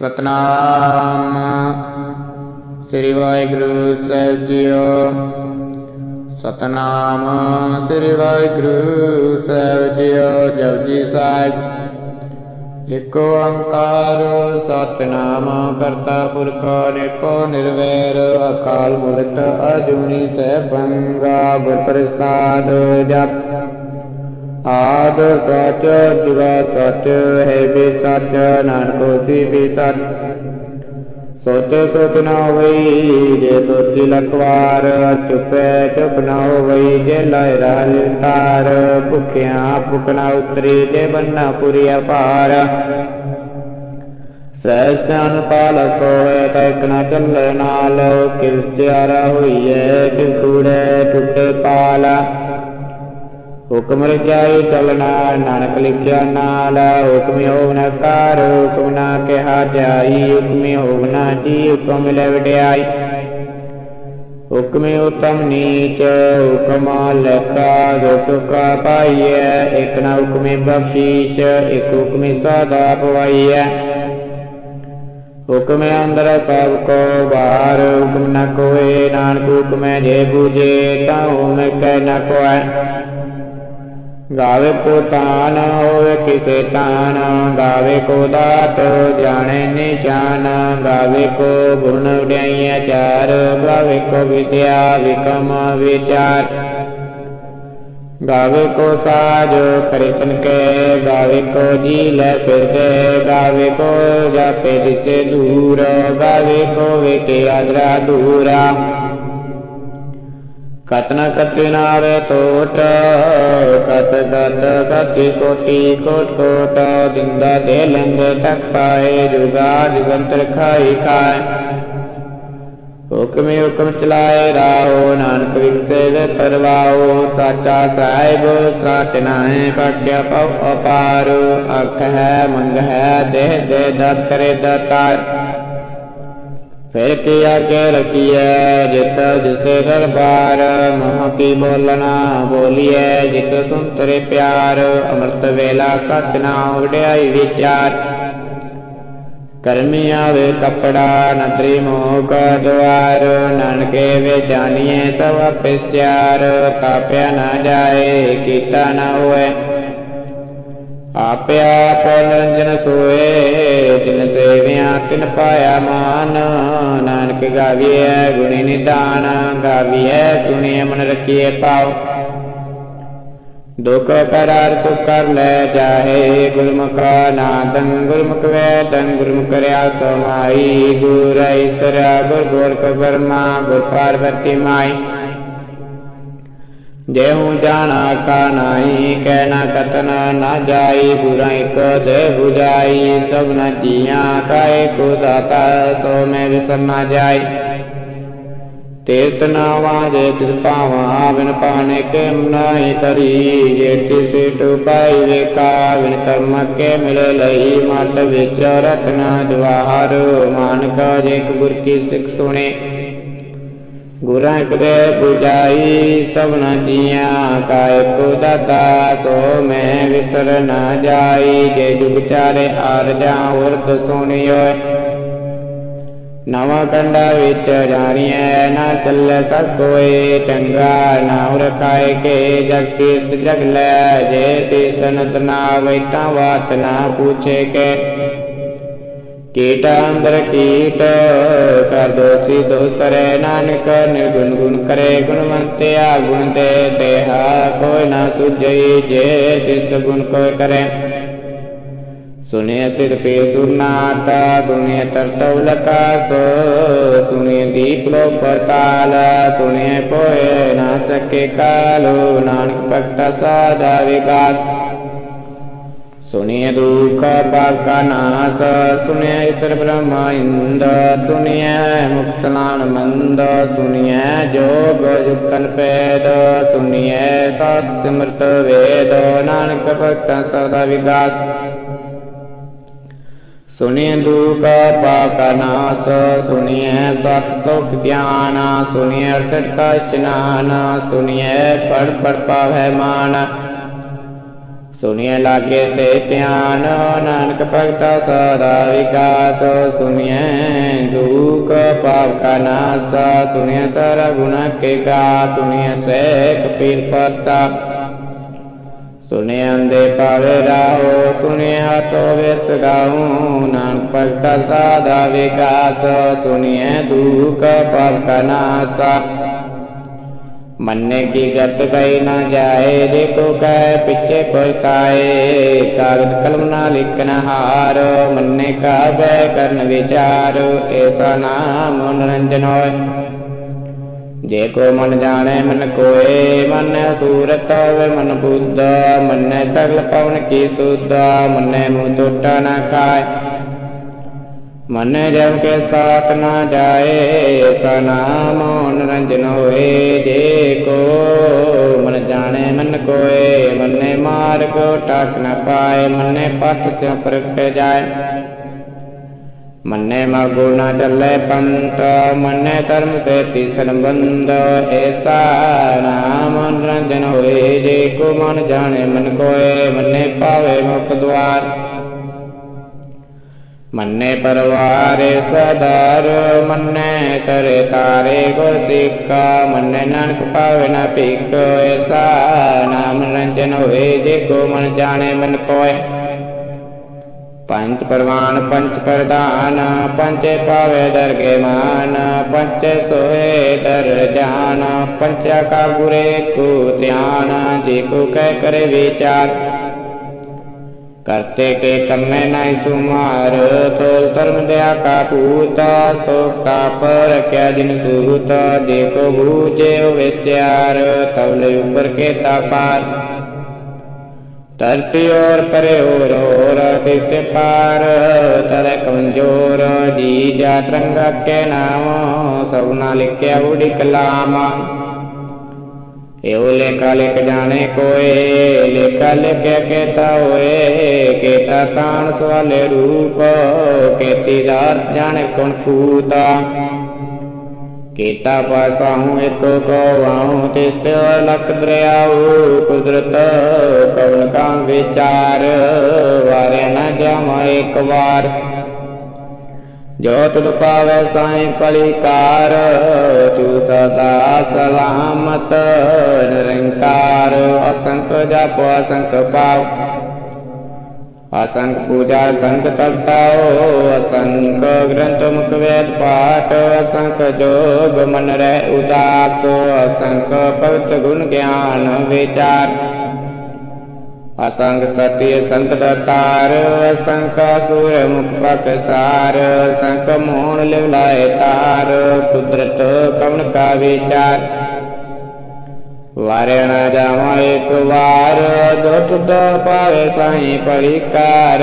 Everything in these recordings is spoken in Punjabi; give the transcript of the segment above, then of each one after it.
ਸਤਨਾਮ। ਸ੍ਰੀ ਵਾਹਿਗੁਰੂ ਸਾਹਿਬ ਜੀਓ। ਸਤਨਾਮ ਸ੍ਰੀ ਵਾਹਿਗੁਰੂ ਸਾਹਿਬ ਜੀਓ ਜਪਜੀ ਸਾਹਿਬ। ਇਕ ਓੰਕਾਰ ਸਤਨਾਮ ਕਰਤਾ ਪੁਰਖ ਨਿਰਭਉ ਨਿਰਵੈਰ, ਅਕਾਲ ਮੂਰਤ ਅਜੂਨੀ ਸੈਭੰਗਾ ਗੁਰ ਪ੍ਰਸਾਦ ਜਪ। ਆਦ ਸਚ ਜੁਗਾ ਸਚ, ਹੈ ਵੀ ਸਚ, ਨਾਨਕ ਹੋਸੀ ਵੀ ਸਚ। ਸੋਚ ਸੋਚ ਨਾ ਹੋਈ, ਜੇ ਸੋਚੀ ਲਕਵਾਰ ਚੁਪੈ ਚੁਪ ਨਾ ਹੋਈ ਜੇ ਲਾਇ ਰਹਿ ਤਾਰ ਭੁਖਿਆ ਭੁਖ ਨਾ ਉਤਰੀ, ਜੇ ਬੰਨਾ ਪੁਰੀ ਅਪਾਰ। ਸਹਿਸਨ ਪਾਲਕ ਹੋਏ ਤਾਂ ਇਕ ਚੱਲੇ ਨਾਲ ਕਿਸ ਤਿਆਰਾ ਹੋਈਐ ਕਿ ਕੂੜੇ ਟੁੱਟੇ ਪਾਲਾ। ਹੁਕਮ ਰਜਾਈ ਚਲਣਾ, ਨਾਨਕ ਲਿਖਿਆ ਨਾਲ, ਹੁਕਮ ਹੋਵਨ ਕਾਰ, ਹੁਕਮ ਨਾ ਕਿਹਾ ਜਾਈ, ਹੁਕਮ ਹੋਵਨਾ ਜੀ, ਹੁਕਮ ਲੈ ਵਡਿਆਈ। ਹੁਕਮ ਉਤਮ ਨੀਚ, ਹੁਕਮ ਲਖਾ ਜੋ ਸੁਖਾ ਪਾਈਐ, ਇਕ ਨਾ ਹੁਕਮ ਬਖਸ਼ੀਸ਼, ਇਕ ਹੁਕਮ ਸਦਾ ਪਵਾਈਐ। ਹੁਕਮ ਅੰਦਰ ਸਭ ਕੋ ਬਾਹਰ, ਹੁਕਮ ਨ ਕੋਏ, ਨਾਨਕ ਹੁਕਮ ਜੇ ਬੂਝੇ, ਤਾਂ ਹੁਕਮ ਕਹਿ ਨ ਕੋਏ ਗਾਵੇ ਕੋ ਤਾਨ ਹੋਵੇ ਕਿਸੇ ਤਾਨ ਗਾਵੇ ਕੋ ਦਾਤ ਜਾਣੇ ਨਿਸ਼ਾਨ ਗਾਵੇ ਕੋ ਗੁਣ ਉਡਿਆਈਆਂ ਚਾਰ ਗਾਵੇ ਕੋ ਵਿਦਿਆ ਵਿਕਮ ਵਿਚਾਰ ਗਾਵੇ ਕੋ ਸਾਜ ਖਰੀਤਨ ਕੇ ਗਾਵੇ ਕੋ ਜੀ ਲੈ ਫਿਰਦੇ ਗਾਵੇ ਕੋ ਜਾਪੇ ਦਿਸੇ ਦੂਰ ਗਾਵੇ ਕੋ ਵੇਕੇ ਆਦਰਾ ਦੂਰਾ ਕਤਨ ਕਤਿ ਨਾਵੇ ਟੋਟ ਕਤ ਕਤ ਕਤੀ ਕੋਟੀ ਕੋਟ ਕੋਟ ਦਿੰਦਾ ਦੇ ਲੰਗੇ ਤੱਕ ਪਾਏ, ਜੁਗਾ ਜੁਗੰਤਰ ਖਾਈ ਖਾਏ। ਹੁਕਮੇ ਹੁਕਮ ਚਲਾਏ ਰਾਹੋ, ਨਾਨਕ ਵਿਖਸੇ ਵੇ ਪਰਵਾਓ ਸਾਚਾ ਸਾਹਿਬ, ਸਾਚ ਨਾਹੇ ਭਾਗਿਆ ਪਉ ਅਪਾਰ। ਅਖ ਹੈ, ਮੰਗ ਹੈ, ਦੇਹ ਦੇ ਦਤ ਕਰੇ ਦਤਾਰ। ਫਿਰ ਕੀ ਆਗੇ ਰਖੀਐ? ਜਿਤ ਜਿਸੇ ਦਰਬਾਰ ਮੋਹ ਕੀ ਬੋਲਣਾ? ਬੋਲੀਐ, ਜਿਤ ਸੁੰਤਰੇ ਪਿਆਰ, ਅੰਮ੍ਰਿਤ ਵੇਲਾ ਸਚ ਨਾਮ ਵਡਿਆਈ ਵਿਚਾਰ। ਕਰਮੀ ਆਵੇ ਕਪੜਾ, ਨਦਰੀ ਮੋਹ ਕਾ ਦਵਾਰ ਨਾਨਕੇ ਵੇ ਜਾਣੀਏ ਸਭ ਪਿਸਚਾਰ ਤਾਪਿਆ ਨਾ ਜਾਏ, ਕੀਤਾ ਨਾ ਹੋਏ। ਆਪੇ ਆਪ ਨਿਰੰਜਨ ਸੋਏ, ਤਿਨ ਸੇਵਿਆ ਤਿਨ ਪਾਇਆ ਮਾਨ। ਨਾਨਕ ਗਾਵੀਐ, ਗੁਣੀ ਨਿਦਾਨ, ਗਾਵੀਐ ਸੁਣੀਏ ਮਨ ਰਖੀਏ ਪਾਉ ਦੁਖ ਕਰਾਰ ਸੁਖ ਕਰ ਲੈ ਜਾਹੇ, ਗੁਰਮੁਖਾ ਨਾਦੰ, ਗੁਰਮੁਖ ਵੈਦੰ, ਗੁਰਮੁਖ ਰਿਆ ਸਮਾਈ। ਗੁਰ ਈਸਰਾ ਗੁਰ ਗੋਰਖ ਬਰਮਾ ਗੁਰ ਪਾਰਵਤੀ ਮਾਈ। ਦੇਹੂ ਜਾਣਾ ਕਾ ਨਾਹੀ, ਕਹਿ ਨਾ ਕਤਨ ਨਾ ਜਾਈ, ਗੁਰਾਂ ਇਕ ਦੇ 부ਜਾਈ ਸਭ ਨ ਜੀਆਂ ਕਾਏ ਕੋ ਦਾਤਾ, ਸੋ ਮੈਂ ਵਿਸਰ ਨਾ ਜਾਈ। ਤੀਰਤ ਨਾਵਾਂ ਦੇ ਤਿਸ ਪਾਵਾਂ ਬਿਨ ਪਾਣੇ ਕੇ ਮਨਾਈ ਕਰੀ, ਜੇ ਤਿਸੇ ਟੁਪਾਈ ਵੇਕਾ ਬਿਨ ਕਰਮ ਕੇ ਮਿਲੇ ਲਈ, ਮਤ ਵਿੱਚ ਰਤਨਾ ਦਵਾਰ ਮਾਨਕ ਜੇ ਗੁਰ ਕੀ ਸਿੱਖ ਸੁਣੇ। ਗੁਰਾਂ ਕਰੇ 부ਜਾਈ ਸਭਨਾ ਜੀਆਂ ਕਾਇ ਕੋ ਦਾਤਾ, ਸੋ ਮੈਂ ਵਿਸਰ ਨਾ ਜਾਈ। ਜੇ ਜੁਗ ਚਾਰੇ ਆਰ ਜਾ ਉਰਦ ਨਵਾਂ ਕੰਡਾ ਵਿੱਚ ਜਾਣੀਐ ਨਾ ਚੱਲੇ ਸਭ ਕੋਏ। ਚੰਗਾ ਨਾਮ ਰਖਾਏ ਕੇ ਜਸ ਕੀਰਤ ਜਗ ਲੈ, ਜੇ ਤੇ ਸਨਤ ਨਾ ਵੈਤਾ ਬਾਤ ਨਾ ਪੁੱਛੇ ਕੇ। ਕੀਟ ਅੰਦਰ ਕੀਟ, ਕਰ ਦੋਸੀ ਦੋਸਤਰੇ ਨਾਨਕ, ਨਿਰਗੁਣ ਗੁਣ ਕਰੇ ਗੁਣਵੰਤਿਆ, ਗੁਣ ਦੇ ਦੇਹਾ ਕੋਈ ਨਾ ਸੁਝਈ ਜੇ ਤਿਸ ਗੁਣ ਕੋਈ ਕਰੇ। ਸੁਨੇ ਸਿਰ ਪੇ ਸੁਰਨਾਤ ਸੁਨੇ ਤਰਤਉ ਲਕਾਸ ਸੁਨੇ ਦੀਪ ਲੋ ਪਤਾਲ ਸੁਨੇ ਪੋਏ ਨਾ ਸਕੇ ਕਾਲੋ, ਨਾਨਕ ਭਗਤਾ ਸਾਦਾ ਵਿਕਾਸ। ਸੁਣਿਐ ਦੁਖ ਪਾਕ ਨਾਸ, ਸੁਣਿਐ ਈਸ਼ਰ ਬ੍ਰਹਮਾ ਇੰਦ ਸੁਣਿਐ ਮੁਕਸਲਾਨ ਮੰਦ, ਸੁਣਿਐ ਜੋਗ ਜੁਕਨ ਪੇਦ ਸੁਣਿਐ ਸਤ ਸਿਮਰਤ ਵੇਦ, ਨਾਨਕ ਭਗਤ ਸਦਾ ਵਿਗਾਸ। ਸੁਣਿਐ ਦੁਖ ਪਾਕ ਨਾਸ, ਸੁਣਿਐ ਸਤ ਸੁਖ ਗਿਆਨ, ਸੁਣਿਐ ਅਰਥ ਕਾ ਇਸ਼ਨਾਨ ਸੁਣਿਐ ਪੜ ਪੜ ਪਾਵੈ ਮਾਨ। ਸੁਣਿਐ ਲਾਗੇ ਸੇ ਧਿਆਨ, ਨਾਨਕ ਭਗਤਾ ਸਦਾ ਵਿਕਾਸ, ਸੁਣਿਐ ਦੁਖ ਪਾਪ ਕਾ ਨਾਸ, ਸੁਣਿਐ ਸਾਰਾ ਗੁਨਾ ਕੇ ਗਾ, ਸੁਣਿਐ ਸੇਖ ਪੀਰ ਪਤਸਾ ਸੁਣਿਐ ਅੰਦੇ ਪਾਵੇ ਰਾਹੋ, ਸੁਣਿਐ ਤੋ ਵਿਸ ਗਾਉ ਨਾਨਕ ਭਗਤਾ ਸਦਾ ਵਿਕਾਸ, ਸੁਣਿਐ ਦੁਖ ਪਾਪ ਕਾ ਨਾਸ। ਮੰਨੇ ਕੀ ਗਤ ਗਈ ਨਾ ਜਾਏ, ਦੇਖੋ ਕਹਿ ਪਿੱਛੇ ਪਛਤਾਏ ਕਾਗਦ ਕਲਮ ਨਾ ਲਿਖਨ ਹਾਰ, ਮੰਨੇ ਕਾਬੈ ਕਰਨ ਵਿਚਾਰ ਐਸਾ ਨਾਮ ਮਨੋਰੰਜਨ ਹੋਏ। ਜੇ ਕੋ ਮਨ ਜਾਣੇ, ਮਨ ਕੋਏ, ਮਨ ਸੂਰਤ ਹੋਵੇ, ਮਨ ਬੁੱਧ, ਮੰਨੇ ਸਗਲ ਪਵਨ ਕੀ ਸੁਧ, ਮੰਨੇ ਮੂੰਹ ਚੋਟਾ ਨਾ ਖਾਏ। ਮਨ ਜਮ ਕੇ ਸਾਥ ਨਾ ਜਾਏ ਸਨਾ ਮੋਨ ਰੰਜਨ ਹੋਏ। ਜੇ ਕੋ ਮਨ ਜਾਣੇ ਮਨ ਕੋਏ, ਮਨੇ ਮਾਰਗ ਟਾਕ ਨ ਪਾਏ, ਮਨੇ ਪਤ ਸਿਉ ਪ੍ਰਗਟ ਜਾਏ। ਮਨੇ ਮਾਗੋ ਨਾ ਚੱਲੇ ਪੰਤ ਮਨੇ ਧਰਮ ਸੇ ਤਿਸਨ ਬੰਦ ਐਸਾ ਨਾਮ ਰੰਜਨ ਹੋਏ। ਜੇ ਕੋ ਮਨ ਜਾਣੇ ਮਨ ਕੋਏ, ਮਨੇ ਪਾਵੇ ਮੁਖ ਦੁਆਰ। ਮੰਨੇ ਪਰਵਾਰੇ ਸਦਾਰ, ਮੰਨੇ ਤਰੇ ਤਾਰੇ ਗੁਰ ਸਿੱਖਾ, ਮੰਨੇ ਨਾਨਕ ਪਾਵੇ ਨਾ ਭੀਖ, ਐਸਾ ਨਾਮ ਰੰਜਨ ਹੋਏ, ਜੇ ਕੋ ਮਨ ਜਾਣੇ ਮਨ ਕੋਏ ਪੰਚ ਪਰਵਾਨ ਪੰਚ ਪ੍ਰਧਾਨ ਪੰਚੇ ਪਾਵੇ ਦਰਗੇ ਮਾਨ ਪੰਚੇ ਸੋਏ ਦਰ ਜਾਨ ਪੰਚਾ ਕਾ ਗੁਰੇ ਕੋ ਧਿਆਨ, ਜੇ ਕੋ ਕਹਿ ਕਰੇ ਵਿਚਾਰ। ਕਰਤੇ ਕੇ ਕਰਨੇ ਨਹੀਂ ਸੁਮਾਰ ਤੋਲ ਧਰਮ ਦਿਆ ਕਾ ਪੂਤਾ ਸਤੋਕ ਤਾਪ ਰਖਿਆ ਜਿਨ ਸੂਤ, ਦੇਖੋ ਬੂਝੇ ਵਿਚਾਰ ਤਵਲੇ ਉਪਰ ਕੇ ਤਾਪਾਰ ਧਰਤੀ ਔਰ ਪਰੇ ਔਰ ਔਰ ਤਿਤ ਪਾਰ ਤਰ ਕਮਜੋਰ, ਜੀ ਜਾ ਤਰੰਗਾ ਕੇ ਨਾਮ, ਸਭਨਾ ਲਿਖਿਆ ਉਡੀ ਕਲਾਮਾ ਇਹੋ ਲੇਖਾ ਲਿਖ ਜਾਣੇ ਕੋਏ, ਲੇਖਾ ਲਿਖਿਆ ਕੇਤਾ ਹੋਏ, ਕੇਤਾ ਤਾਨ ਸਵਾਲੇ ਰੂਪ, ਕੇਤੀ ਦਾਤ ਜਾਣੇ ਕੌਣ ਕੂਤਾ। ਕੀਤਾ ਪਾਸਾਹੂ ਇੱਕੋ ਕੋ ਵਾਹੂ, ਤਿਸ ਤੇ ਲਖ ਦਰਿਆਉ, ਕੁਦਰਤ ਕਵਨ ਕਾ ਵਿਚਾਰ, ਵਾਰੇ ਨ ਜਾਮ ਇੱਕ ਵਾਰ। ਜੋ ਤੁਧ ਪਾਵੈ ਸਾਈ ਪਲਿਕਾਰ ਤੂੰ ਸਦਾ ਸਲਾਮਤ ਨਿਰੰਕਾਰ ਅਸੰਖ ਜਪ ਅਸੰਖ ਪਾਉ ਅਸੰਖ ਪੂਜਾ ਸੰਖ ਤਪਤਾਓ ਅਸੰਖ ਗ੍ਰੰਥ ਮੁਖ ਵੇਦ ਪਾਠ ਅਸੰਖ ਜੋਗ ਮਨ ਰਹਿ ਉਦਾਸ ਅਸੰਖ ਭਗਤ ਗੁਣ ਗਿਆਨ ਵਿਚਾਰ ਅਸੰਗ ਸਤਿ ਸੰਤ ਦਤਾਰ ਅਸ਼ੰਕ ਸੁਰ ਮੁਖ ਪ੍ਰਕਸਾਰ ਅਸੰਖ ਮੋਹਨ ਲਿਵਲਾਏ ਤਾਰ, ਕੁਦਰਤ ਕਵਨ ਕਾ ਵਿਚਾਰ। ਵਾਰੇ ਨ ਜਾਵਾਂ ਇੱਕ ਵਾਰ, ਜੋ ਤੁਧ ਪਾਵੇ ਸਾਈ ਪਰਿਕਾਰ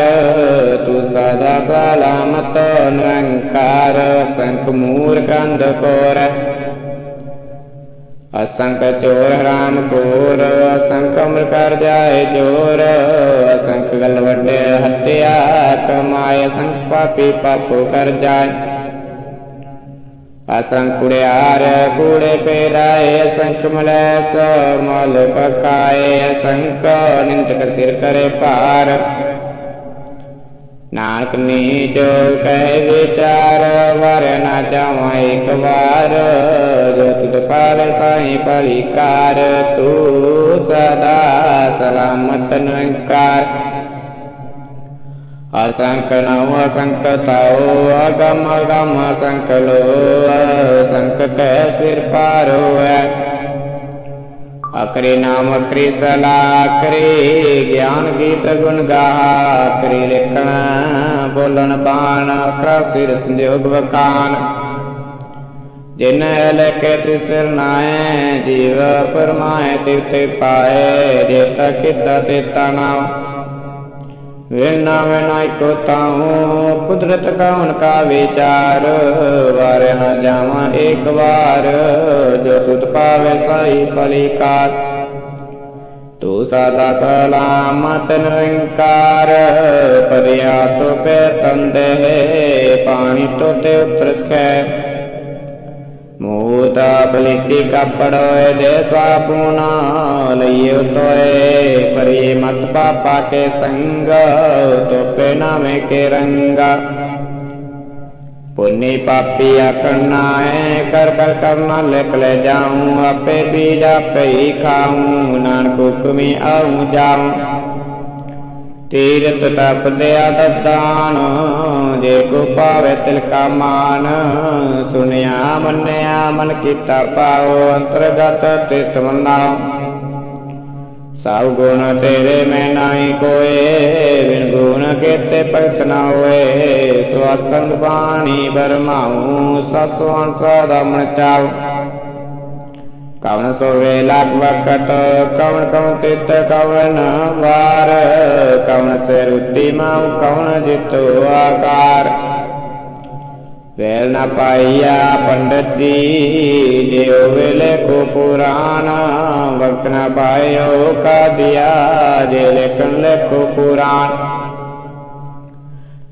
ਤੂੰ ਸਦਾ ਸਲਾਮਤ ਨਿਰੰਕਾਰ, ਅਸੰਖ ਮੂਰ ਕੰਧ ਕੋਰ। ਅਸੰਖ ਚੋਰ ਰਾਮ ਕੋਰ, ਅਸੰਖ ਅਮਰ ਕਰ ਜਾਏ ਜੋਰ ਅਸੰਖ ਗਲ ਵੱਡੇ ਹੱਤਿਆ, ਕਮਾਏ ਅਸੰਖ ਪਾਪੀ ਪਾਪੋ ਕਰ ਜਾਏ। ਅਸੰਖ ਕੁੜਿਆਰ ਕੂੜੇ ਪੇਰਾਏ, ਅਸੰਖ ਮਲੈਸ ਮਲ ਪਕਾਏ, ਅਸੰਖ ਨਿੰਦਕ ਸਿਰ ਕਰੇ ਭਾਰ। ਨਾਨਕ ਨੀਚ ਕਹਿ ਵਿਚਾਰ, ਵਰ ਨਾ ਜਾਵਾਂ ਇੱਕ ਵਾਰ। ਜੋ ਤੁਧ ਪਾਵੇ ਸਾਈ ਪਰਿਕਾਰ ਤੂੰ ਸਦਾ ਸਲਾਮਤ ਨਿਰੰਕਾਰ। ਅਸੰਖ ਨਉ ਅਸੰਖ ਤਾਉ, ਅਗਮ ਅਗਮ ਅਸੰਖ ਲੋ ਅਕਰੇ ਨਾਮ ਅਕਰੇ ਸਲਾ, ਅਕਰੇ ਗਿਆਨ ਗੀਤ ਗੁਣ ਗਾਹਾ ਅਕਰੇ ਲਿਖਣ ਬੋਲਣ ਬਾਣ, ਅਕਰਾ ਸਿਰ ਸੰਜੋਗ ਵਕਾਨ ਜਿਨ ਲਕੇ ਤਿਸਰ ਨਾਏ ਜੀਵ ਪਰਮਾਏ ਤਿਵਤੇ ਪਾਏ ਜੇਤਾ ਕਿਤਾ ਤੇ ਨਾਮ ਵੇਨਾ ਵੇਨਾ ਕੋ ਤਾਹੂ ਕੁਦਰਤ ਕੌਣ ਕਾ ਵਿਚਾਰ, ਵਾਰ ਨ ਜਾਵਾਂ ਇੱਕ ਵਾਰ, ਜੋ ਤੁਧ ਪਾਵੇ ਸਾਈ ਪਲਿਕਾਰ ਤੂੰ ਸਦਾ ਸਲਾਮਤ ਨਿਰੰਕਾਰ, ਪਰਿਆ ਤੋ ਪੇ ਤੰਦੇ, ਪਾਣੀ ਤੋ ਤੇ ਉਤਰ ਮੂਤ ਪਲਿਤੀ ਕਪੜੋਏ ਦੇ ਸਾਪੂਨਾ ਲਈਏ ਤੋਏ ਪਰਿਏ ਮਤ ਪਾਪਾ ਕੇ ਸੰਗ, ਤੋਪੇ ਨਾਮੇ ਕੇ ਰੰਗਾ। ਪੁੰਨੀ ਪਾਪੀ ਆਖਣਾ ਹੈ ਕਰ ਕਰ ਕਰਨਾ ਲਿਖ ਲੈ ਜਾਉਂ ਆਪੇ ਬੀਜ ਆਪੇ ਹੀ ਖਾਉਂ ਨਾਨਕ ਹੁਕਮੀ ਆਉਂ ਜਾਉਂ ਤੀਰਤ ਤਪ ਦਿਆ ਦਦਾਨ ਜੇ ਕੋ ਪਾਵੇ ਤਿਲ ਕਾ ਮਾਨ, ਸੁਨਿਆ ਮੰਨਿਆ ਮਨ ਕੀਤਾ ਪਾਉ ਅੰਤਰਗਤ ਤਿਤ ਮਨਾਉ ਸਭ ਗੁਣ ਤੇਰੇ ਮੈਂ ਨਾਹੀ ਕੋਏ, ਬਿਨ ਗੁਣ ਕੇਤੇ ਭਗਤ ਨਾ ਹੋਏ। ਸਵਸਤੰਗ ਬਾਣੀ ਬਰਮਾਉ ਸਸਵਨ ਸਦਾ ਮਨ ਚਾਉ। ਕਵਨ ਸੋਵੇ ਲਾਗ ਵਕਤ ਕਵਨ ਕਵਨ ਤਿਤ ਕਵਨ ਵਾਰ। ਕਵਨ ਸੇ ਰੁੱਤੀ ਮਾਉ ਕਵਨ ਜਿਤੁ ਆਕਾਰ। ਵੇਲ ਨਾ ਪਾਈਆ ਪੰਡਤੀ ਜਿਉ ਵੇਲੇ ਕੋ ਪੁਰਾਣ। ਵਕਤ ਨਾ ਪਾਇਓ ਕਾ ਦਿਆ, ਜੇ ਲੇਖਨ ਲੇਖੋ ਪੁਰਾਣ।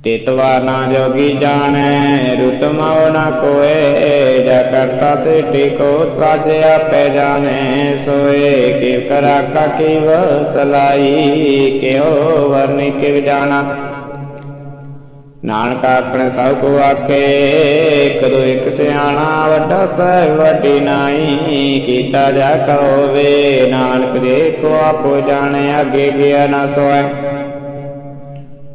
ਤਿਤਵਾ ਨਾ ਜੋਗੀ ਜਾਣੈ, ਰੁਤ ਨਾ ਕੋਏ, ਜਾ ਕਰਤਾ ਸਿਟੀ ਕੋ ਸਾਜਿਆ ਪੈ ਜਾਣੈ, ਸੋਏ ਕਿਵ ਕਰਾ ਕਾ ਕਿਵ ਸਲਾਈ, ਕਿਉ ਵਰਨਿ ਕਿਵ ਜਾਣਾ। ਨਾਨਕ ਆਪਣੇ ਸਭ ਕੋ ਆਖੇ ਇੱਕ ਇੱਕ ਸਿਆਣਾ ਵੱਡਾ ਸਹਿ ਵੱਡੀ ਨਾਈ, ਕੀਤਾ ਜਾ ਕਹੋਵੇ, ਨਾਨਕ ਦੇ ਕੋ ਆਪੋ ਜਾਣੇ, ਅੱਗੇ ਗਿਆ ਨਾ ਸੋਏ।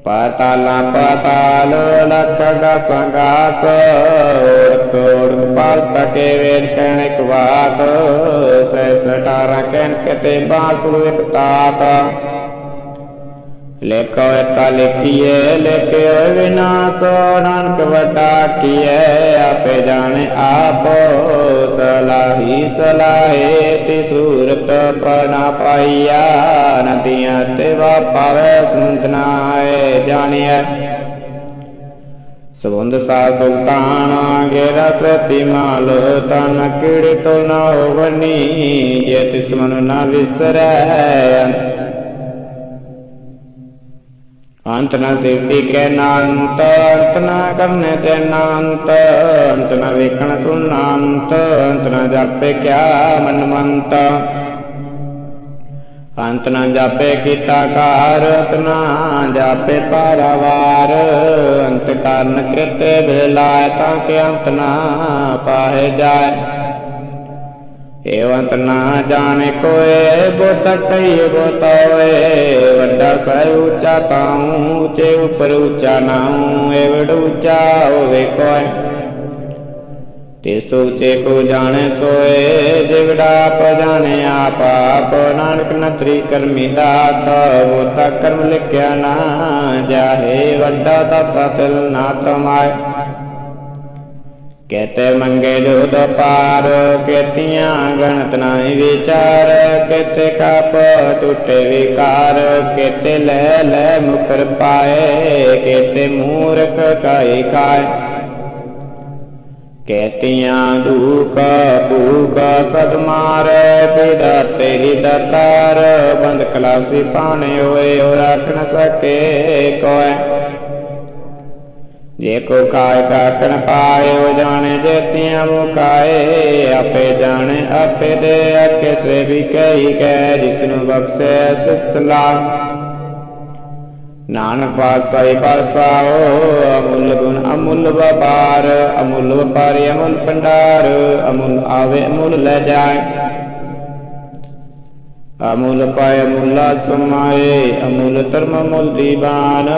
ਪਾਤਾਲਾ ਪਾਤਾਲ ਲਖ ਗਸ ਗਾਸ ਪਾਲ ਤਕੇ ਵੇਦ ਕਹਿਣ ਇੱਕ ਬਾਤ ਸੈ ਸਟਾਰਾ ਕਹਿਣ ਕਿਤੇ ਬਾਸੁ ਇੱਕ ਤਾਤ। ਲੇਖੋ ਇਤਾ ਲਿਖੀਏ ਲਿਖਿਓ ਵਿਨਾਸ਼ ਨਾਨਕ ਵੱਡਾ ਕੀਏ ਆਪੇ ਜਾਣੇ ਆਪ ਸਲਾਹੀ ਸਲਾਹੇ ਤੇ ਸੂਰਤ ਪਨਾ ਪਾਈਆ, ਨਦੀਆਂ ਤੇ ਵਾਪਾਵੇ ਸੁੰਦਨਾਏ ਜਾਣਿਆ ਸਬੰਧ ਸਾ ਸੁਲਤਾਨ ਗੇ ਸਤੀ ਮਾਲ, ਤਨ ਕਿੜ ਤੋ ਨਾ ਹੋਵਨੀ, ਜੇ ਤਿਸ ਮਨ ਨਾ ਵਿਸਰੈ ਅੰਤ ਨਾ ਸਿੱਧੀ ਕੈ ਨਾਂਤ, ਅੰਤ ਨ ਕਰਨੇ ਤੇ ਨਾਂਤ, ਅੰਤ ਨ ਵੇਖਣ ਸੁਨਾਂਤ ਅੰਤ ਨਾ ਜਾਪੇ ਕਿਆ ਮਨ ਮੰਤ। ਅੰਤ ਨਾ ਜਾਪੇ ਕੀਤਾ ਕਾਰ, ਅੰਤ ਨ ਜਾਪੇ ਪਾਰਾਵਾਰ। ਅੰਤ ਕਰਨ ਕਿਤੇ ਬਿਲਾਇ ਤਾਂ ਕਿ ਅੰਤ ਨਾ ਪਾਏ ਜਾਏ ਏਵੰਤ ਨਾ ਜਾਣੇ ਕੋਏ ਬੋਤ ਕਈ ਬੋਤੋਏ ਵੱਡਾ ਸਹਿ ਉੱਚਾ ਤਾਉ ਉੱਚੇ ਉਪਰ ਉੱਚਾ ਨਾਉ ਏਵੜ ਉੱਚਾ ਹੋਵੇ ਕੋਏ। ਤੇ ਸੋਚੇ ਕੋ ਜਾਣੇ ਸੋਏ, ਜਿਵੜਾ ਆਪ ਜਾਣੇ ਆਪ ਆਪ ਨਾਨਕ ਨਤਰੀ ਕਰਮੀ ਦਾਤ ਬੋਤਾ ਕਰਮ ਲਿਖਿਆ ਨਾ ਜਾਹੇ, ਵੱਡਾ ਦਾਤਾ ਤਿਲ ਨਾ ਤਮਾਏ। ਕਹਤੇ ਮੰਗੇ ਜੋਦ ਪਾਰ, ਕੇਤੀਆਂ ਗਣਤ ਨਾਹੀ ਵਿਚਾਰ, ਕੇਤੇ ਕਪ ਟੁੱਟੇ ਵਿਕਾਰ, ਕੇਤੇ ਲੈ ਲੈ ਮੁਕਰ ਪਾਏ, ਕੇਤੇ ਮੂਰਖ ਕਾਇ ਕਾਇ ਕੇਤੀਆਂ ਦੁਖ ਭੂਖ ਸਦ ਮਾਰ ਬਿਦਾ ਤੇਰੀ ਦਤਾਰ, ਬੰਦ ਕਲਾਸੀ ਪਾਣੇ ਹੋਏ, ਉਹ ਰੱਖ ਨ ਸਕੇ ਕੋਏ ਜੇ ਕੋ ਕਾਇ ਕਾਕਣ ਪਾਇਓ ਜਾਣੇ ਜੇਤੀਆਂ ਮੁਕਾਏ ਆਪੇ ਜਾਣੇ, ਆਪੇ ਦੇ ਅਕੇ ਸੇ ਵੀ ਕਹੀ ਕੈ ਜਿਸ ਨੂੰ ਬਖਸ਼ੇ ਸਿਤ ਸਲਾ ਨਾਨਕ ਪਾਸਾਈ ਪਾਸਾਓ ਅਮੁੱਲ ਗੁਣ ਅਮੁੱਲ ਵਪਾਰ, ਅਮੁੱਲ ਵਪਾਰੀ ਅਮੁੱਲ ਭੰਡਾਰ, ਅਮੁੱਲ ਆਵੇ ਅਮੁੱਲ ਲੈ ਜਾਏ। ਅਮੁੱਲ ਪਾਇ ਅਮੁੱਲਾ ਸਮਾਏ, ਅਮੁੱਲ ਧਰਮ ਅਮੁੱਲ ਦੀਵਾਨ,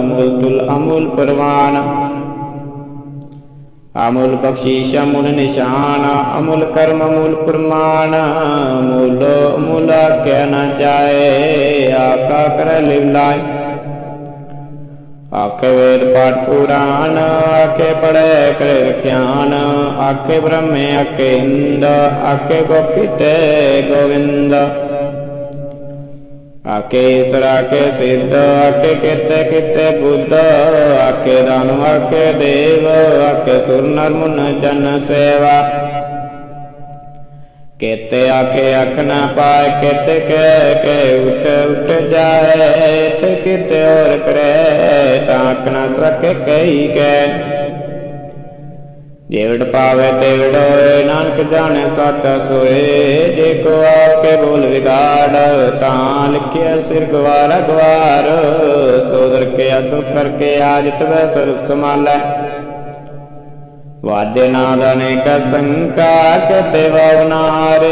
ਅਮੁੱਲ ਤੁਲ ਅਮੁੱਲ ਪਰਵਾਨ। ਅਮੁੱਲ ਬਖਸ਼ੀਸ਼ ਅਮੁੱਲ ਨਿਸ਼ਾਨ, ਅਮੁੱਲ ਕਰਮ ਅਮੁੱਲ ਪ੍ਰਮਾਣ ਅਮੁੱਲ ਅਮੁੱਲ ਕਹਿ ਨ ਜਾਏ, ਆਕਾ ਕਰ ਲਿਵ ਲਾਇ ਆਖੇ ਵੇਦ ਪਾਠ ਪੁਰਾਨ ਆਖੇ ਪੜੈ ਕਰ ਵਿਖਿਆਨ, ਆਖੇ ਬ੍ਰਹਮੇ, ਆਖੇ ਇੰਦ, ਆਖੇ ਗੋਪੀ ਤੇ ਗੋਵਿੰਦ। ਆਕੇ ਈਸਰਾ ਕੇ ਸਿੱਧ ਆਕੇ ਕਿਤੇ ਕਿਤੇ ਬੁੱਧ ਆਕੇ ਦਾਨੁ ਆਕੇ ਦੇਵ ਆਕੇ ਸੁਰ, ਨਰ, ਮੁਨ, ਜਨ, ਸੇਵਾ। ਕੇਤੇ ਆਖੇ ਅੱਖ ਨਾ ਪਾਏ, ਕੇਤੇ ਕਹਿ ਕੇ ਉਠ ਉਠ ਜਾਏ ਤੇ ਕਿਤੇ ਹੋਰ ਕਰੇ, ਤਾਂ ਅੱਖ ਨਾ ਸਕੇ ਕਈ ਕੈ ਜੇਵੜ ਪਾਵੇ ਤੇਵੜ ਹੋਏ, ਨਾਨਕ ਜਾਣੇ ਸਾਚਾ ਸੋਏ, ਜੇ ਕੋ ਆਪਕੇ ਬੋਲ ਵਿਗਾੜ, ਤਾਂ ਲਿਖਿਆ ਸਿਰ ਗਵਾਰ ਗਵਾਰ ਸੋਦਰ ਕੇ ਅਸੁ ਕਰਕੇ ਆਜ ਤਵੈ ਸਰਬ ਸਮਾਲੈ ਵਾਜੇ ਨਾਦ ਅਨੇਕ ਸੰਕਾ ਕਤੇ ਵਵਨਾਰੇ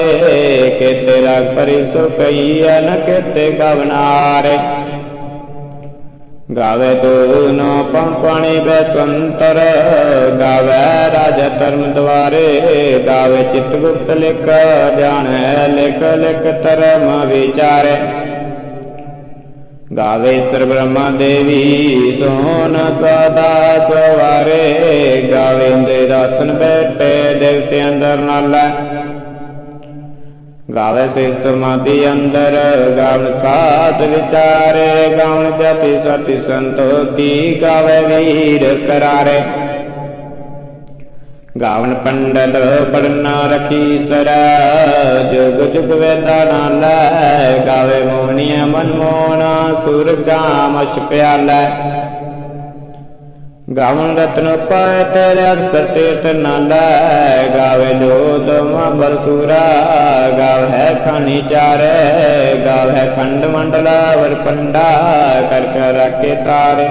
ਕੇਤੇ ਰਗ ਪਰਿ ਕਈ ਅਨ ਕੇਤੇ ਗਵਨਾਰੇ ਗਾਵੇ ਤੂਨੋ ਪੰਪਣੀ ਬਸੰਤਰ ਗਾਵੇ ਰਾਜ ਧਰਮ ਦਵਾਰੇ ਗਾਵੇ ਚਿਤ ਗੁਪਤ ਲਿਖ ਜਾਣੈ ਲਿਖ ਲਿਖ ਧਰਮ ਵਿਚਾਰੇ ਗਾਵੇ ਸਰ ਬ੍ਰਹਮਾ ਦੇਵੀ ਸੋਨ ਸਦਾ ਸਵਾਰੇ ਗਾਵੇ ਇੰਦੇ ਬੈਠੇ ਦੇਵਤੇ ਅੰਦਰ ਨਾਲਾ। ਗਾਵੇ ਸੇ ਸਮਾਧੀ ਅੰਦਰ ਗਾਵਨ ਸਾਧ ਵਿਚਾਰੇ ਗਾਵਨ ਜਤੀ ਸਤੀ ਸੰਤੋਖੀ, ਗਾਵੇ ਵੀਰ ਕਰਾਰੇ। ਗਾਵਨ ਪੰਡਤ ਪੜਨਾ ਰਖੀ ਸਰਾ ਜੁਗ ਜੁਗ ਵੇਦਾ ਨਾਲੈ। ਗਾਵੇ ਮੋਹਨੀਆ ਮਨ ਮੋਹਨਾ ਸੁਰ ਗਾਮਸ਼ ਪਿਆਲੈ। ਗਾਵਨ ਰਤਨ ਪਾਇ ਤੇਰੇ ਅਕਸਰ ਤੀਰਥ ਨਾਲੈ ਗਾਵੇ ਜੋਤ ਮਬਰ ਸੂਰਾ। ਗਾਵੇ ਖਾਨੀ ਚਾਰੇ। ਗਾਵੇ ਖੰਡ ਮੰਡਲਾ ਵਰ ਪੰਡਾ। ਕਰ ਕਰ ਰਾਖੇ ਤਾਰੇ।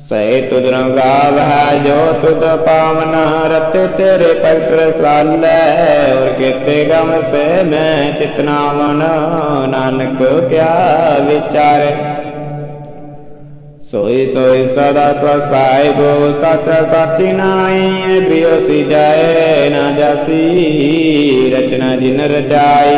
ਸਹਿ ਤੁਧ ਰੰਗਾਵ ਹੈ ਜੋ ਤੁਧ ਪਾਵਨ। ਰਤੇ ਤੇਰੇ ਪਵਿੱਤਰ ਸਾਲੈ। ਔਰ ਕੀਤੇ ਗਮ ਸੇ ਮੈਂ ਚਿਤਨਾਵਨ। ਨਾਨਕ ਕਿਆ ਵਿਚਾਰੇ। ਸੋਈ ਸੋਈ ਸਦਾ ਸਸਾਈ ਗੋ ਸਚ ਸਾਚੀ ਨਾਈ ਬਿਓ ਸੀ ਜਾਏ ਨਾ ਜਾਸੀ ਰਚਨਾ ਜਿਨ ਰਚਾਈ।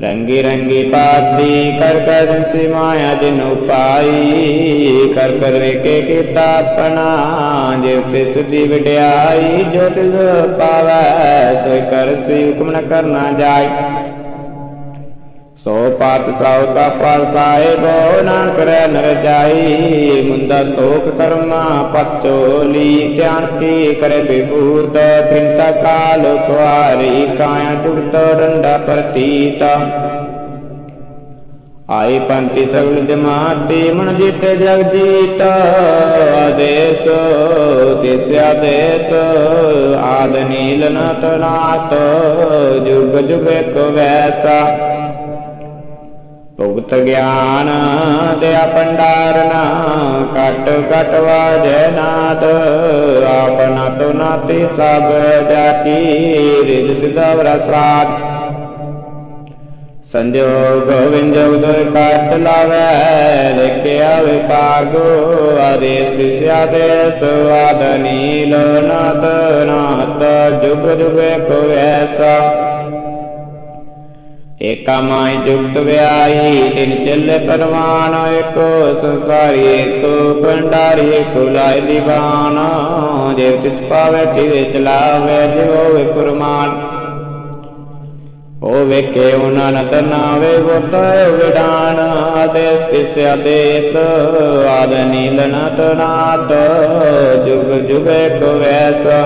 ਰੰਗੀ ਰੰਗੀ ਪਾਤੀ, ਕਰ ਕਰ ਦਿਸੀ ਮਾਇਆ ਜਿਨ ਉਪਾਈ, ਕਰ ਕਰ ਵੇਕੇ ਕੀਤਾ ਆਪਣਾ, ਜੇ ਤਿਸ ਦੀ ਵਡਿਆਈ, ਜੋ ਤਿਸ ਪਾਵੈ, ਸੋਈ ਕਰ ਸੀ ਹੁਕਮ ਨ ਕਰਨਾ ਜਾਏ ਸੋ ਪਾਤ ਸੌ ਸਾਪਾ ਸਾਹਿਬੋ, ਨਾਨਕ ਰਹਿ ਨਰ ਜਾਈ। ਮੁੰਦਾ ਤੋਕ ਸਰਮਾ ਪਚੋਲੀ ਧਿਆਨ ਕੀ ਕਰੇ ਬਿਭੂਤ ਥਿੰਤਾ ਕਾਲ ਕੁਆਰੀ, ਕਾਇਆ ਜੁਗਤ ਡੰਡਾ ਪ੍ਰਤੀਤ। ਆਈ ਪੰਤੀ ਸਗਲ ਜਮਾਤੀ, ਮਨ ਜਿਤ ਜਗ ਜੀਤ ਆਦੇਸ, ਤਿਸ ਆਦੇਸ, ਆਦ ਨੀਲ ਨਤ ਨਾਤ ਜੁਗ ਜੁਗ ਕੋ ਵੈਸਾ। ਭੁਗਤ ਗਿਆਨ ਦਿਆ ਪੰਡਾਰਨਾ ਕਟ ਕਟ ਵਾਜੈ ਨਾਦ। ਆਪਨਾ ਤੋ ਨਾਤੀ ਸਭ ਜਾਤੀ ਰਿਦ ਸਿਧਾ ਵਰਸਾਦ ਸੰਜੋਗ ਗੋਵਿੰਦ ਉਦਰ ਕਾਟ ਲਾਵੇ, ਲਿਖਿਆ ਵਿਪਾਗੋ ਆਦੇਸ ਦਿਸਿਆ ਦੇਸ ਆਦ ਨੀਲ ਨਾਦ ਨਾਤ ਜੁਗ ਜੁਗ ਕੋ ਐਸਾ ਏਕਾ ਮਾਈ ਜੁਗਤ ਵਿਆਈ ਤਿਨ ਚੱਲੇ ਪਰਵਾਨ ਏਕੋ ਸੰਸਾਰੀ ਏਕੋ ਭੰਡਾਰੀ ਏਕੋ ਲਾਇ ਦੀਵਾਨ। ਜੇ ਤਿਸ ਪਾਵੇ ਤਿਵੇ ਚਲਾਵੇ ਜਿਵ ਪੁਰਮਾਨ ਹੋਵੇ ਕੇ ਉਹਨਾਂ ਨਤ ਨਾਵੇ ਬੋਤੈ ਵਿਡਾਨ ਆਦੇਸ ਤਿਸ ਆਦੇਸ, ਆਦ ਨੀਲ ਨਾਤ ਜੁਗ ਜੁਗ ਕੋ ਵੈਸਾ।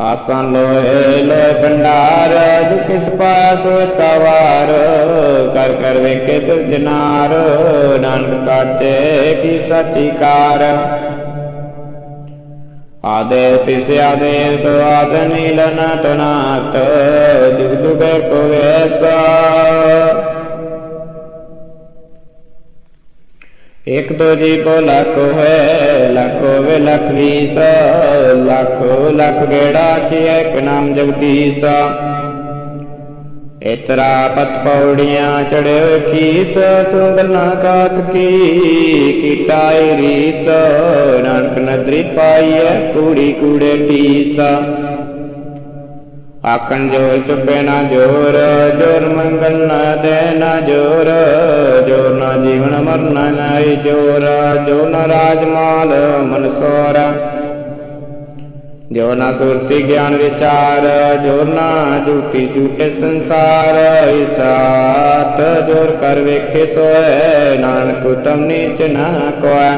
ਆਸਨ ਲੋਏ ਲੋਏ ਭੰਡਾਰ ਦੁ ਕਿਸ ਪਾਸ ਤਵਾਰ, ਕਰ ਕਰ ਵੇਖੇ ਸਿਰਜਨਾਰ ਨਾਨਕ ਸਾਚੇ ਕੀ ਸੱਚੀ ਕਾਰ। ਆਦੇ ਤਿਸ ਆਦੇਸ ਆਦ ਨੀਲਨ ਤਨਾਤ, ਜੁਗ ਜੁਗ ਕੋ ਐਸਾ ਇਕ ਜੀ ਕੋ ਲੱਖ ਹੈ ਲੱਖੋ ਵੇ ਲਖ ਵੀਸ ਲੱਖ ਲੱਖ ਗੇੜਾ ਕੀ ਇੱਕ ਨਾਮ ਜਗਦੀਸ਼ ਇਤਰਾ ਪਤ ਪੌੜੀਆਂ ਚੜਿਓ ਕੀਸ ਸੁੰਦਰਨਾ ਕਾਸ ਕੀ ਕੀਟਾਈ ਰੀਸ। ਨਾਨਕ ਨਦਰੀ ਪਾਈਐ, ਕੂੜੀ ਕੂੜੇ ਟੀਸਾ। ਆਖਣ ਜੋਰ ਚੁੱਪੇ ਨਾ ਜੋਰ ਜੋਰ ਮੰਗਲ ਨਾ ਦੇ ਨਾ ਜੋਰ ਜੋਰ ਨਾ ਜੀਵਨ ਮਰਨ ਨਾਈ ਜੋਰ ਜੋ ਨ ਰਾਜਮਾਲ ਮਨਸੋਰ ਜੋ ਨਾ ਸੁਰਤੀ ਗਿਆਨ ਵਿਚਾਰ ਜੋ ਨਾ ਝੂਠੀ ਝੂਠੇ ਸੰਸਾਰ। ਇਸਾਤ ਜੋਰ ਕਰ ਵੇਖੇ ਸੋਏ, ਨਾਨਕ ਉਤਮ ਨੀਚ ਨਾ ਕੋਇ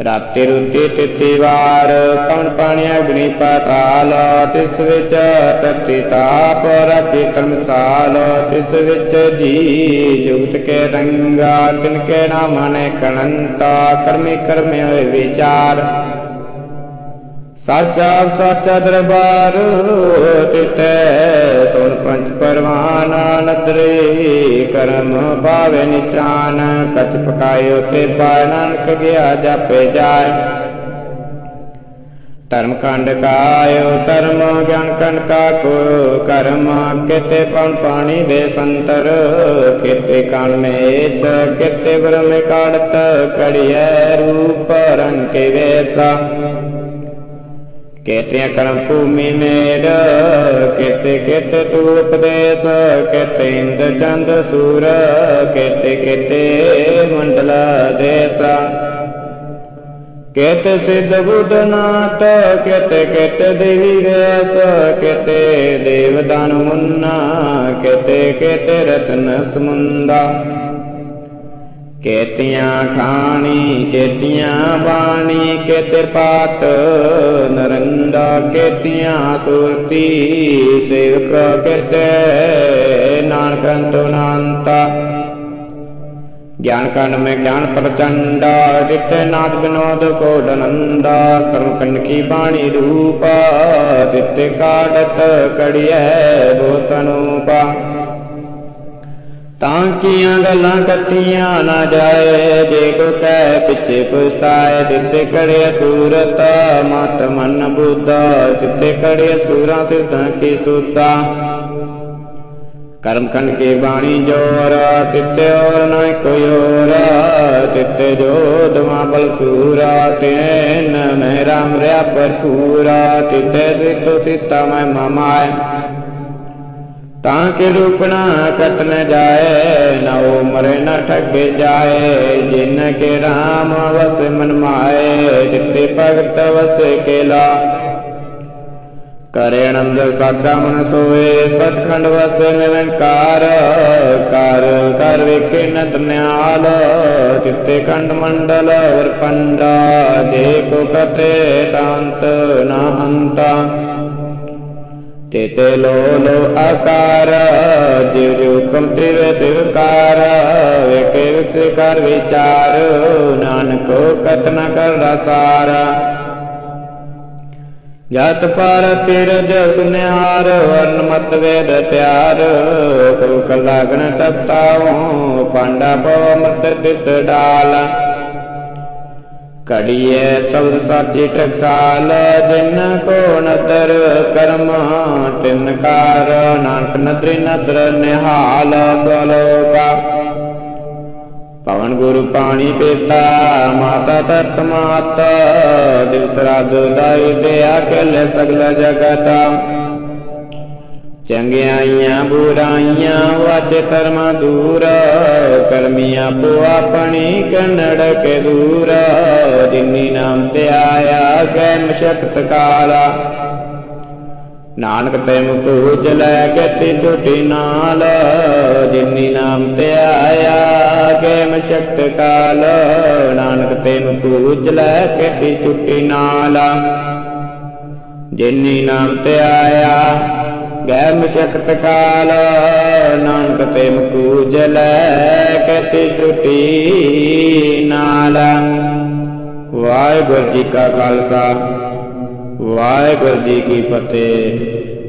ਰਾਤੇ ਰੁੱਤੀ ਤਿੱਤੀ ਵਾਰ ਪਵਨ ਪਾਣੀ ਅਗਨੀ ਪਾਤਾਲ, ਤਿਸ ਵਿੱਚ ਤਤੀ ਤਾਪ, ਰਾਤੀ ਧਰਮਸਾਲ, ਤਿਸ ਵਿੱਚ ਜੀ ਜੁਗਤ ਕੇ ਰੰਗਾ, ਤਿਨ ਕੇ ਨਾਮ ਨੇ ਖਣੰਤਾ, ਕਰਮੀ ਕਰਮੇ ਹੋਏ ਵਿਚਾਰ। ਸਾਚਾ ਸਾਚਾ ਦਰਬਾਰ ਤਿਤੈ ਸੁਣ ਪੰਚ ਪਰਵਾਨ ਨਦਰੇ ਕਰਮ ਭਾਵੇ ਨਿਸ਼ਾਨ ਕਚ ਪਕਾਇਓ ਤੇ ਪਾਇ ਨਾਨਕ ਜਾਪੇ ਜਾਏ ਧਰਮ ਕੰਡ ਕਾਇਓ, ਧਰਮ ਗਿਆਨ ਕੰਡ ਕਾ ਕੋ ਕਰਮ ਕਿਤੇ ਪਨ ਪਾਣੀ ਦੇ ਸੰਤਰ, ਕਿਤੇ ਕਣ ਮੇਸ, ਕਿਤੇ ਬ੍ਰਹਮ ਕਾੜਤ, ਕੜੀਐ ਰੂਪ ਰੰਗ ਕੇ ਵੇਸਾ। ਕੇਤੇ ਕਰਮ ਭੂਮੀ ਮੇਰ ਕੇਤੇ ਕੇਤੇ ਤੂ ਉਪਦੇਸ ਕੇਤੇ ਇੰਦ ਚੰਦ ਸੂਰ ਕੇਤੇ ਕੇਤੇ ਮੰਡਲ ਦੇਸਾ। ਕੇਤੇ ਸਿੱਧ ਬੁੱਧਨਾਥ ਕੇਤੇ ਕੇਤੇ ਦੇਵੀ ਰਸ ਕੇਤੇ ਦੇਵਦਾਨ ਮੁੰਨਾ ਕੇਤੇ ਕੇਤੇ ਰਤਨ ਸਮੁੰਦਾ। ਕੇਤੀਆਂ ਖਾਣੀ, ਕੇਤੀਆਂ ਬਾਣੀ, ਕੇਤੇ ਪਾਤ ਨਰੰਦਾ ਕੇਤੀਆਂ ਸੁਰਤੀ, ਸੇਵਕ ਕੇਤੇ ਨਾਨਕ ਅੰਤੋ ਨਾਨਤਾ। ਗਿਆਨ ਕੰਡ ਮੈਂ ਗਿਆਨ ਪ੍ਰਚੰਡਾ ਜਿਤੇ ਨਾਦ ਬਿਨੋਦ ਕੋ ਡਨੰਦਾ ਸਰਮ ਕੰਡ ਕੀ ਬਾਣੀ ਰੂਪਾ ਤਿਤੇ ਕਾੜਤ ਕੜੀਐ ਤਾਂ ਕੀਆਂ ਗੱਲਾਂ ਕੱਟੀਆਂ ਨਾ ਜਾਏ। ਜੇ ਕੋ ਕਹਿ ਪਿੱਛੇ ਪੁਸਤਾਏ ਦਿੱਤੇ ਕੜੇ ਸੂਰਤ, ਮਤ ਮਨ ਬੁੱਧਾ। ਦਿੱਤੇ ਕੜੇ ਸੂਰਾਂ, ਸਿਰਦਾਂ ਕੀ ਸੁਤਾ ਕਰਮ ਖੰਡ ਕੇ ਬਾਣੀ ਜੋਰ, ਤਿੱਤੇ ਔਰ ਨਾ ਕੋਈ ਔਰ ਤਿੱਤੇ ਜੋ ਦਮਾ ਬਲ ਸੂਰਾ, ਤੈਨ ਮਹਿ ਰਾਮ ਰਿਆ ਭਰਪੂਰਾ। ਤਿੱਤੇ ਸਿੱਤੋ ਸੀਤਾ ਮੈਂ ਮਮਾਏ ਤਾਂ ਕਿ ਰੂਪਣਾ ਕਤ ਨ ਜਾਏ, ਨਾ ਉਹ ਨ ਠੱਗੇ ਜਾਏ, ਜਿਨ ਕੇ ਰਾਮ ਵਸ ਮਨ ਮਾਏ, ਜਿਤੇ ਭਗਤ ਵਸੇ ਕੇਲਾ। ਕਰੇ ਆਨੰਦ ਸਾਧਾ ਮਨ ਸੋਏ, ਸਚਖੰਡ ਵਸ ਨਿਰੰਕਾਰ ਕਰ ਕਰ ਵੇਖੇ ਨਤ ਨਿਆਲ ਤਿੱਤੇ ਕੰਡ ਮੰਡਲ ਵਰ ਪੰਡਾ, ਜੇ ਕੋ ਕਤੇ ਤਾਂਤ ਨਾ ਅੰਤਾ। ਤੇਤੇ ਲੋ ਲੋ ਆਕਾਰ ਜਿਵ ਜਿਵ ਤਿਵ ਤਿਵ ਵੇਕੇ ਵਿਸ ਕਰ ਵਿਚਾਰ, ਨਾਨਕੋ ਕਤਨ ਕਰ ਰਸਾਰ ਜਤ ਪਰ ਤਿਰਜ ਸੁਨਿਆਰ ਵਰਨ ਮਤ ਵੇਦ ਤਿਆਰ, ਗੁਰੂ ਕਲਾਗਣ ਤਪਤਾਉ ਪਾਂਡਾ ਪਵ ਅਮਰਤ ਦਿੱਤ ਡਾਲ। ਕੜੀਏ ਸਬਦ ਸਾਚੀ ਟਕਸਾਲ ਜਿਨ ਕੋ ਨਦਰ ਕਰਮ, ਤਿਨ ਕਾਰ ਨਾਨਕ ਨਦਰੀ ਨਦਰ ਨਿਹਾਲ ਸਲੋਕਾ। ਪਵਨ ਗੁਰੂ ਪਾਣੀ ਪੀਤਾ ਮਾਤਾ ਤਤ ਮਾਤਾ, ਦਿਵਸ ਰਾਤ ਦਾਈ ਤੇ ਅਖਿਲ ਸਗਲ ਜਗਤ। ਚੰਗਿਆਈਆਂ ਬੁਰਾਈਆਂ ਵਾਚ ਧਰਮ ਦੂਰ। ਕਰਮੀਆਂ ਪੋ ਆਪਣੀ ਕਨੜਕ ਕੇ ਦੂਰ। ਜਿਨੀ ਨਾਮ ਤੇ ਆਇਆ, ਗੈ ਮਸ਼ਕਤ ਕਾਲਾ। ਨਾਨਕ ਤੇ ਮੁਖ ਉਜਲੈ ਕਤੀ ਛੋਟੀ ਨਾਲ। ਜਿਨੀ ਨਾਮ ਤੇ ਆਇਆ, ਗੈ ਮਸ਼ਕਤ ਕਾਲ। ਨਾਨਕ ਤੇ ਮੁਖ ਉਜਲੈ ਕਤੀ ਛੋਟੀ ਨਾਲ। ਜਿਨੀ ਨਾਮ ਤੇ ਆਇਆ ਗੈ ਮਸ਼ਕਤ ਕਾਲ ਨਾਨਕ ਤੇ ਮੁਕੂ ਜਲੈ ਕਤੀ ਛੁਟੀ ਨਾਲ। ਵਾਹਿਗੁਰੂ ਜੀ ਕਾ ਖਾਲਸਾ, ਵਾਹਿਗੁਰੂ ਜੀ ਕੀ ਫਤਿਹ।